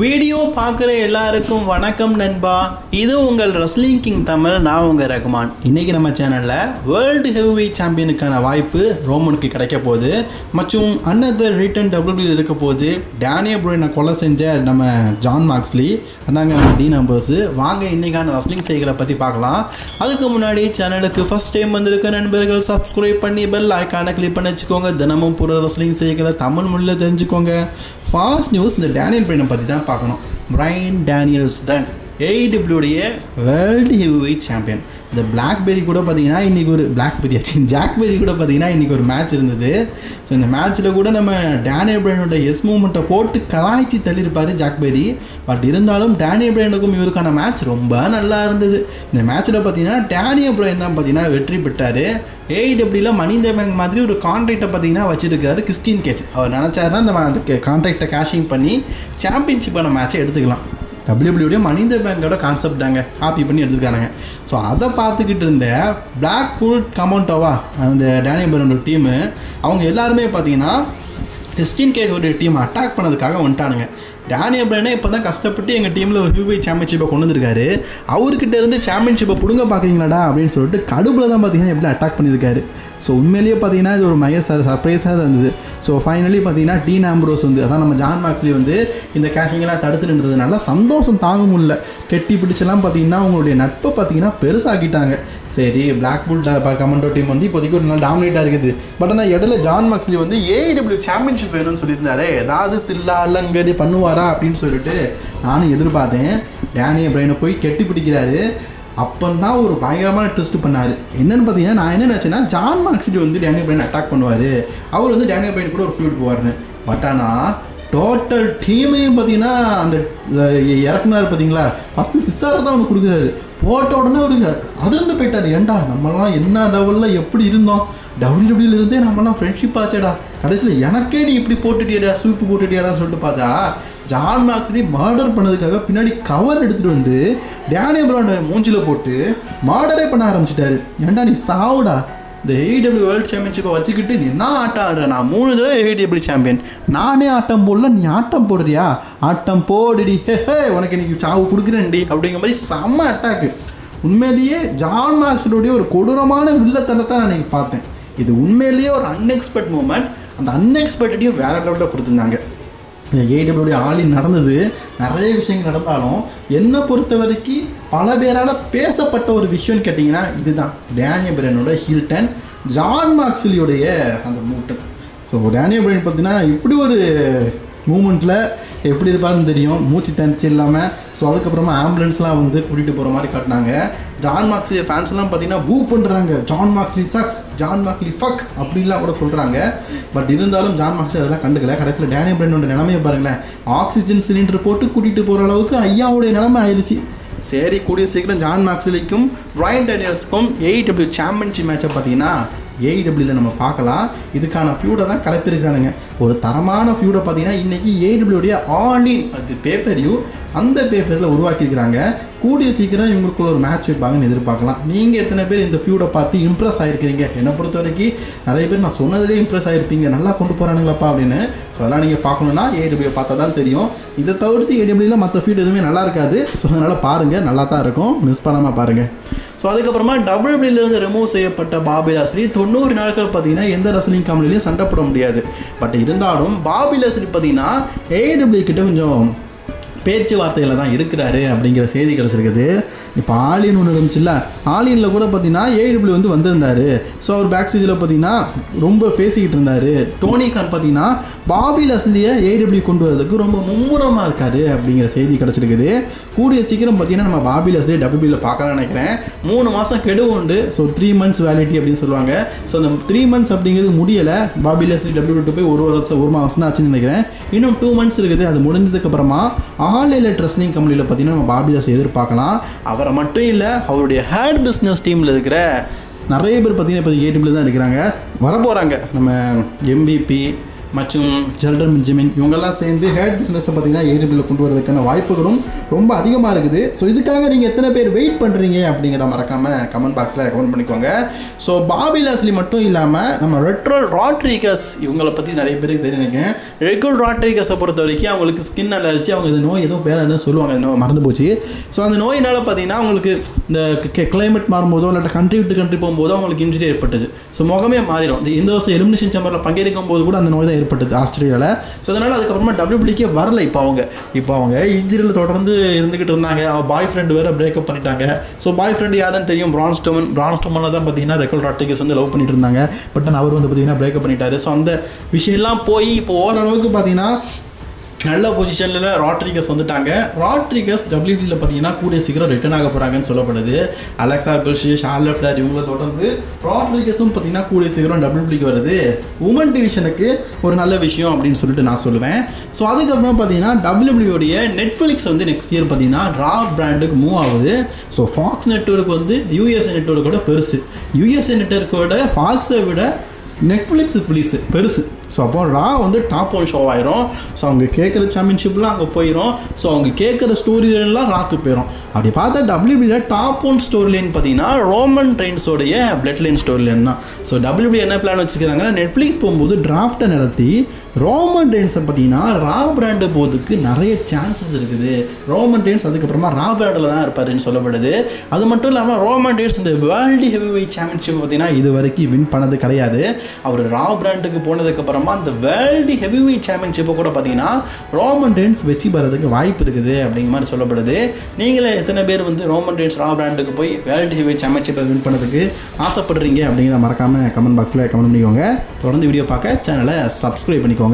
Video பார்க்குற எல்லாருக்கும் வணக்கம் நண்பா. இது உங்கள் ரெஸ்லிங் கிங் தமிழ் நான் உங்கள் ரகுமான். இன்றைக்கி நம்ம சேனலில் வேர்ல்டு ஹெவி சாம்பியனுக்கான வாய்ப்பு ரோமனுக்கு கிடைக்க போகுது. மற்றும் அன்னதர் ரிட்டன் டபிள்யூ இருக்க போது டேனியல் புரோனை கொலை செஞ்ச நம்ம ஜான் மார்க்ஸ்லி அதாங்க நம்ம டி நம்பர்ஸு வாங்க இன்றைக்கான ரெஸ்லிங் செய்களை பற்றி பார்க்கலாம். அதுக்கு முன்னாடி சேனலுக்கு ஃபஸ்ட் டைம் வந்திருக்க நண்பர்கள் சப்ஸ்கிரைப் பண்ணி பெல் ஐக்கானை கிளிக் பண்ணி வச்சுக்கோங்க. தினமும் புற ரெஸ்லிங் செய்களை தமிழ் மொழியில் தெரிஞ்சுக்கோங்க. ஃபாஸ்ட் நியூஸ் இந்த டேனியல் பிரைனை பற்றி தான் பார்க்கணும். பிரைன் டேனியல்ஸ் தான். ஏடபிள்யூடைய வேர்ல்டு ஹெவி சாம்பியன் இந்த பிளாக்பெரி கூட பார்த்தீங்கன்னா இன்றைக்கி ஒரு பிளாக்பெரி ஆச்சு ஜாக்பெரி கூட பார்த்தீங்கன்னா இன்றைக்கி ஒரு மேட்ச் இருந்தது. ஸோ இந்த மேட்ச்சில் கூட நம்ம டேனியல் பிரைனோட எஸ் மூமெண்ட்டை போட்டு கலாய்ச்சி தள்ளியிருப்பார் ஜாக்பெரி பட் இருந்தாலும் டேனியல் பிரைனுக்கும் இவருக்கான மேட்ச் ரொம்ப நல்லா இருந்தது. இந்த மேட்ச்சில் பார்த்தீங்கன்னா டேனியல் பிரைன் தான் பார்த்தீங்கன்னா வெற்றி பெற்றார். ஏஇடபிள்யூவில் மணிந்த பேங்க் மாதிரி ஒரு கான்ட்ராக்டை பார்த்தீங்கன்னா வச்சுருக்காரு கிறிஸ்டின் கேச் அவர் நினச்சாருன்னா அந்த கான்ட்ராக்டை கேஷிங் பண்ணி சாம்பியன்ஷிப்பான மேட்ச்சை எடுத்துக்கலாம். டபிள்யூபிள்யூடைய மனித பேங்கோட கான்செப்ட் தாங்க. காப்பி பண்ணி எடுத்துருக்கானுங்க. ஸோ அதை பார்த்துக்கிட்டு இருந்த பிளாக் பூல் கமௌண்டோவா அந்த டேனியல் பரோட டீமு அவங்க எல்லாருமே பார்த்தீங்கன்னா கிறிஸ்டின் கேஜோடைய டீம் அட்டாக் பண்ணதுக்காக வந்துட்டானுங்க. டேனி பிரைனே இப்போ தான் கஷ்டப்பட்டு எங்கள் டீமில் ஒரு ஹியூபை சாம்பியன்ஷிப்பை கொண்டு வந்திருக்காரு அவர்கிட்ட இருந்து சாம்பியன்ஷிப்பை பிடுங்க பார்க்குறீங்களாடா அப்படின்னு சொல்லிட்டு கடுப்பில் தான் பார்த்தீங்கன்னா எப்படி அட்டாக் பண்ணியிருக்காரு. ஸோ உண்மையிலேயே பார்த்தீங்கன்னா இது ஒரு மைய சர்ப்ரைஸாக தான் இருந்தது. ஸோ ஃபைனலி பார்த்தீங்கன்னா டீன் ஆம்ப்ரோஸ் வந்து அதான் நம்ம ஜான் மார்க்ஸ்லி வந்து இந்த கேஷிங்கெல்லாம் தடுத்து நின்றதுனால சந்தோஷம் தாங்க முடியல கெட்டி பிடிச்செல்லாம் பார்த்தீங்கன்னா அவங்களுடைய நட்பை பார்த்தீங்கன்னா பெருசாக்கிட்டாங்க. சரி பிளாக் புல் கமெண்டோ டீம் வந்து இப்போதைக்கு ஒரு நாள் டாமினேட்டாக இருக்குது. பட் ஆனால் இடையில ஜான் மார்க்ஸ்லி வந்து ஏடபிள்யூ சாம்பியன்ஷிப் வேணும்னு சொல்லியிருந்தாரு. ஏதாவது தில்லா அல்லங்கடி பண்ணுவார்? அப்படின்னு சொல்லிட்டு நானும் எதிர்பார்த்தேன். டேனிய பிரைனை போய் கெட்டி பிடிக்கிறாரு. அப்போந்தான் ஒரு பயங்கரமான ட்விஸ்ட் பண்ணார். என்னென்னு பார்த்தீங்கன்னா நான் என்ன நினச்சேன்னா ஜான் மார்க்ஸிடி வந்து டேனியல் பிரைன் அட்டாக் பண்ணுவார். அவர் வந்து டேனியல் பிரைன் கூட ஒரு ஃபியூட் போவார்னு பட் ஆனால் டோட்டல் டீமையும் பார்த்தீங்கன்னா அந்த இறக்குனார் பார்த்தீங்களா? ஃபஸ்ட்டு சிஸ்ஸாரை தான் அவனுக்கு கொடுக்குறாரு. போட்ட உடனே அவருக்கு அதிர்ந்து போயிட்டார். ஏன்டா நம்மலாம் என்ன லெவலில் எப்படி இருந்தோம்? டபிள்யூடபிள்யூல இருந்தே நம்மலாம் ஃப்ரெண்ட்ஷிப் ஆச்சேடா. கடைசியில் எனக்கே நீ இப்படி போட்டுட்டியடா சூப்பு போட்டுட்டியாடான்னு சொல்லிட்டு பார்த்தா ஜான் மார்க்ஸி மர்டர் பண்ணதுக்காக பின்னாடி கவர் எடுத்துகிட்டு வந்து டேனியல் பிராண்டை மூஞ்சில் போட்டு மர்டரே பண்ண ஆரம்பிச்சிட்டாரு. ஏன்டா நீ சாவுடா? இந்த ஏடபிள்யூ வேர்ல்டு சாம்பியன்ஷிப்பை வச்சுக்கிட்டு நீ என்ன ஆட்டம் ஆடுற? நான் மூணு தடவை ஏடபிள்யூ சாம்பியன் நானே ஆட்டம் போடல நீ ஆட்டம் போடுறியா? ஆட்டம் போடுடி. ஹே ஹே உனக்கு இன்னைக்கு சாவு கொடுக்குறேன்டி அப்படிங்கிற மாதிரி செம்ம அட்டாக்கு உண்மையிலேயே ஜான் மார்க்ஸனுடைய ஒரு கொடூரமான வில்லத்தனத்தை நான் இன்றைக்கி பார்த்தேன். இது உண்மையிலேயே ஒரு அன்எக்ஸ்பெக்ட் மூமெண்ட் அந்த அன்எக்ஸ்பெக்டடையும் வேற லெவலில் கொடுத்துருந்தாங்க. ஏடபிள்யூடைய ஆளி நடந்தது நிறைய விஷயங்கள் நடந்தாலும் என்னை பொறுத்த வரைக்கும் பல பேரால் பேசப்பட்ட ஒரு விஷயம்னு கேட்டிங்கன்னா இதுதான். டேனியல் பிரைனோட ஹில்டன் ஜான் மார்க்ஸ்லியோடைய அந்த மூட்டன் ஸோ டேனியல் பிரைன் பார்த்தீங்கன்னா இப்படி ஒரு மூமெண்ட்டில் எப்படி இருப்பாருன்னு தெரியும். மூச்சு தனிச்சு இல்லாமல் ஸோ அதுக்கப்புறமா ஆம்புலன்ஸ்லாம் வந்து கூட்டிகிட்டு போகிற மாதிரி காட்டினாங்க. ஜான் மார்க்ஸி ஃபேன்ஸ்லாம் பார்த்தீங்கன்னா பூ பண்ணுறாங்க Jon Moxley sucks Jon Moxley fuck அப்படின்லாம் கூட சொல்கிறாங்க பட் இருந்தாலும் ஜான் மார்க்ஸி அதெல்லாம் கண்டுக்கல. கடைசியில் டேனியல் பிரெண்டோட நிலமையை பாருங்களேன். ஆக்சிஜன் சிலிண்டர் போட்டு கூட்டிகிட்டு போகிற அளவுக்கு ஐயாவுடைய நிலமை ஆயிடுச்சு சரி கூடிய சீக்கிரம் ஜான் மார்க்ஸ்லிக்கும் பிரைன் டேனியல்ஸ்க்கும் ஏஇடபிள்யூ சாம்பியன்ஷிப் மேட்சை பார்த்தீங்கன்னா ஏஇடபிள்யூவில் நம்ம பார்க்கலாம். இதுக்கான ஃபியூடை தான் கலப்பிருக்கிறானுங்க ஒரு தரமான ஃபியூடை பார்த்தீங்கன்னா இன்றைக்கி ஏஇடபிள்யூடைய ஆன்லைன் அது பேப்பரையூ அந்த பேப்பரில் உருவாக்கியிருக்கிறாங்க. கூடிய சீக்கிரம் இவங்களுக்குள்ள ஒரு மேட்ச் வைப்பாங்கன்னு எதிர்பார்க்கலாம். நீங்கள் எத்தனை பேர் இந்த ஃபியூடை பார்த்து இம்ப்ரெஸ் ஆகிருக்கிறீங்க என்னை பொறுத்த வரைக்கும் நிறைய பேர் நான் சொன்னதுலேயே இம்ப்ரெஸ் ஆகிருப்பீங்க நல்லா கொண்டு போகிறானுங்களப்பா அப்படின்னு. ஸோ அதெல்லாம் நீங்கள் பார்க்கணுன்னா ஏடபிள்யூ பார்த்தா தான் தெரியும். இதை தவிர்த்து ஏடபிள்யூவில் மற்ற ஃபீட் எதுவுமே நல்லா இருக்காது. ஸோ அதனால் பாருங்கள் நல்லா தான் இருக்கும். மிஸ் பண்ணாமல் பாருங்கள் ஸோ அதுக்கப்புறமா டபிள்யூபிள்யூலேருந்து ரிமூவ் செய்யப்பட்ட பாபி லாஸ்லி தொண்ணூறு நாட்கள் பார்த்தீங்கன்னா எந்த ரசலிங் கம்பெனிலையும் சண்டை போட முடியாது. பட் இருந்தாலும் பாபி லாஸ்லி பார்த்தீங்கன்னா ஏடபிள்யூ கிட்ட கொஞ்சம் பேச்சுவார்த்தையில் தான் இருக்கிறாரு அப்படிங்கிற செய்தி கிடச்சிருக்குது. இப்போ ஆலியன் ஒன்று இருந்துச்சுல்ல ஆலியனில் கூட பார்த்தீங்கன்னா ஏடபிள்யூ வந்து வந்திருந்தார். ஸோ அவர் பேக் ஸ்டேஜில் பார்த்தீங்கன்னா ரொம்ப பேசிக்கிட்டு இருந்தார். டோனி கான் பார்த்தீங்கன்னா பாபி லஸ்லியை ஏடபிள்யூ கொண்டு வரதுக்கு ரொம்ப மும்முரமாக இருக்காரு அப்படிங்கிற செய்தி கிடச்சிருக்குது. கூடிய சீக்கிரம் பார்த்தீங்கன்னா நம்ம பாபி லஸ்லியை டபிள்யூபியில் பார்க்கலாம்னு நினைக்கிறேன். மூணு மாதம் கெடு உண்டு. ஸோ த்ரீ மந்த்ஸ் வேலிட்டி அப்படின்னு சொல்லுவாங்க. ஸோ அந்த த்ரீ மந்த்ஸ் அப்படிங்கிறது முடியலை. பாபி லஸ்லி டபிள்யூ போய் ஒரு வருஷம் ஒரு மாதம் தான் ஆச்சுன்னு நினைக்கிறேன். இன்னும் டூ மந்த்ஸ் இருக்குது. அது முடிஞ்சதுக்கப்புறமா ஆ ஆன்லைனில் ரெஸ்லிங் கம்பெனியில் பார்த்தீங்கன்னா நம்ம பாபி தாஸ் எதிர்பார்க்கலாம். அவரை மட்டும் இல்லை அவருடைய ஹேட் பிஸ்னஸ் டீமில் இருக்கிற நிறைய பேர் பார்த்தீங்கன்னா இப்போ ஏடிபிள் தான் இருக்கிறாங்க. வரப்போகிறாங்க நம்ம எம்விபி மற்றும் ஜெல்டர் மின்ஜிமின் இவங்கெல்லாம் சேர்ந்து ஹேட் பிஸ்னஸை பார்த்தீங்கன்னா ஏடிபியில் கொண்டு வரதுக்கான வாய்ப்புகளும் ரொம்ப அதிகமாக இருக்குது. ஸோ இதுக்காக நீங்கள் எத்தனை பேர் வெயிட் பண்ணுறீங்க அப்படிங்கிறத மறக்காமல் கமெண்ட் பாக்ஸில் கமெண்ட் பண்ணிக்கோங்க. ஸோ பாபி லாஸ்லி மட்டும் இல்லாமல் நம்ம ரெட்ரோல் ராட்ரிகஸ் இவங்களை பற்றி நிறைய பேருக்கு தெரியுங்க ரெகுல் ராட்ரிகஸை பொறுத்த வரைக்கும் அவங்களுக்கு ஸ்கின் அலர்ஜி அவங்க இந்த நோய் ஏதோ பேர் என்ன சொல்லுவாங்க இந்த நோய் மறந்து போச்சு. ஸோ அந்த நோயினால் பார்த்தீங்கன்னா அவங்களுக்கு இந்த கிளைமேட் மாறும்போதோ இல்லாட்ட கண்ட்ரி விட்டு கண்ட்ரி போகும்போதோ அவங்களுக்கு இன்ஜுரி ஏற்பட்டுச்சு. ஸோ முகமே மாறிடும். இந்த இந்த வருஷம் எலிமினேஷன் சேம்பரில் பங்கேற்கும் போது கூட அந்த நோய் தான் ஏற்பட்டது ஆஸ்திரேலியாவில் ஸோ அதனால் அதுக்கப்புறமா டபிள்யூபிளிக்கே வரல இப்போ அவங்க. இப்போ அவங்க இன்ஜுரியில் தொடர்ந்து இருந்துக்கிட்டு இருந்தாங்க. அவன் பாய் ஃப்ரெண்டு வேறு பிரேக்கப் பண்ணிட்டாங்க. ஸோ பாய் ஃப்ரெண்டு யாருன்னு தெரியும்? பிரான் ஸ்டோமன் பிரான் தான் பார்த்தீங்கன்னா ரெக்கல் ராட்டிகஸ் வந்து லவ் பண்ணிட்டு இருந்தாங்க. பட் அவர் வந்து பார்த்தீங்கன்னா பிரேக்கப் பண்ணிட்டாரு. ஸோ அந்த விஷயம்லாம் போய் இப்போ ஓரளவுக்கு பார்த்தீங்கன்னா நல்ல பொசிஷனில் ராட்ரிகஸ் வந்துட்டாங்க. ராட்ரிகஸ் டபிள்யூடியில் பார்த்தீங்கன்னா கூடிய சீக்கிரம் ரிட்டர்ன் ஆக போகிறாங்கன்னு சொல்லப்படுது. அலெக்சா பில்ஷி ஷார்ல ஃபிளர் இவங்கள தொடர்ந்து ராட்ரிகஸும் பார்த்தீங்கன்னா கூடிய சீக்கிரம் டபிள்யூடிக்கு வருது. உமன் டிவிஷனுக்கு ஒரு நல்ல விஷயம் அப்படின்னு சொல்லிட்டு நான் சொல்லுவேன். ஸோ அதுக்கப்புறம் பார்த்தீங்கன்னா டபிள்யூபிள்யூடைய நெட்ஃப்ளிக்ஸ் வந்து நெக்ஸ்ட் இயர் பார்த்தீங்கன்னா ரா பிராண்டுக்கு மூவ் ஆகுது. ஸோ ஃபாக்ஸ் நெட்ஒர்க் வந்து யூஎஸ்ஏ நெட்ஒர்க்கோட பெருசு. யூஎஸ்ஏ நெட்ஒர்க்கோட ஃபாக்ஸை விட நெட்ஃப்ளிக்ஸ் ப்ளீஸ் பெருசு. ஸோ அப்போ ரா வந்து டாப் ஒன் ஷோ ஆயிரும். ஸோ அவங்க கேட்குற சாம்பியன்ஷிப்லாம் அங்கே போயிடும் ஸோ அவங்க கேட்குற ஸ்டோரி லைன்லாம் ராக்கு போயிடும் அப்படி பார்த்தா டபிள்யூபியில் டாப் ஒன் ஸ்டோரி லைன் பார்த்தீங்கன்னா ரோமன் ட்ரெயின்ஸோடைய பிளட் லைன் ஸ்டோரி லைன் தான். ஸோ டபிள்யூபி என்ன பிளான் வச்சுக்கிறாங்கன்னா நெட்ஃப்ளிக்ஸ் போகும்போது டிராஃப்டை நடத்தி ரோமன் ட்ரெயின்ஸை பார்த்தீங்கன்னா ரா பிராண்டு போகிறதுக்கு நிறைய சான்சஸ் இருக்குது. ரோமன் ட்ரெயின்ஸ் அதுக்கப்புறமா ரா பிராண்டில் தான் இருப்பாருன்னு சொல்லப்படுது. அது மட்டும் இல்லாமல் ரோமன் ட்ரெயின்ஸ் இந்த வேர்ல்டு ஹெவி வெயிட் சாம்பியன்ஷிப் பார்த்தீங்கன்னா இது வரைக்கும் வின் பண்ணது கிடையாது. அவர் ரா பிராண்டுக்கு போனதுக்கப்புறம் அப்புறமா அந்த வேர்ல்டு ஹெவி வெயிட் சாம்பியன்ஷிப்பை கூட பார்த்தீங்கன்னா ரோமன் டென்ஸ் வெற்றி பெறதுக்கு வாய்ப்பு இருக்குது அப்படிங்கிற மாதிரி சொல்லப்படுது. நீங்களே எத்தனை பேர் வந்து ரோமன் டென்ஸ் ரா பிராண்டுக்கு போய் வேர்ல்டு ஹெவி வெயிட் சாம்பியன்ஷிப்பை வின் பண்ணதுக்கு ஆசைப்படுறீங்க அப்படிங்கிறத மறக்காமல் கமெண்ட் பாக்ஸில் கமெண்ட் பண்ணிக்கோங்க. தொடர்ந்து வீடியோ பார்க்க சேனலை சப்ஸ்கிரைப் பண்ணிக்கோங்க.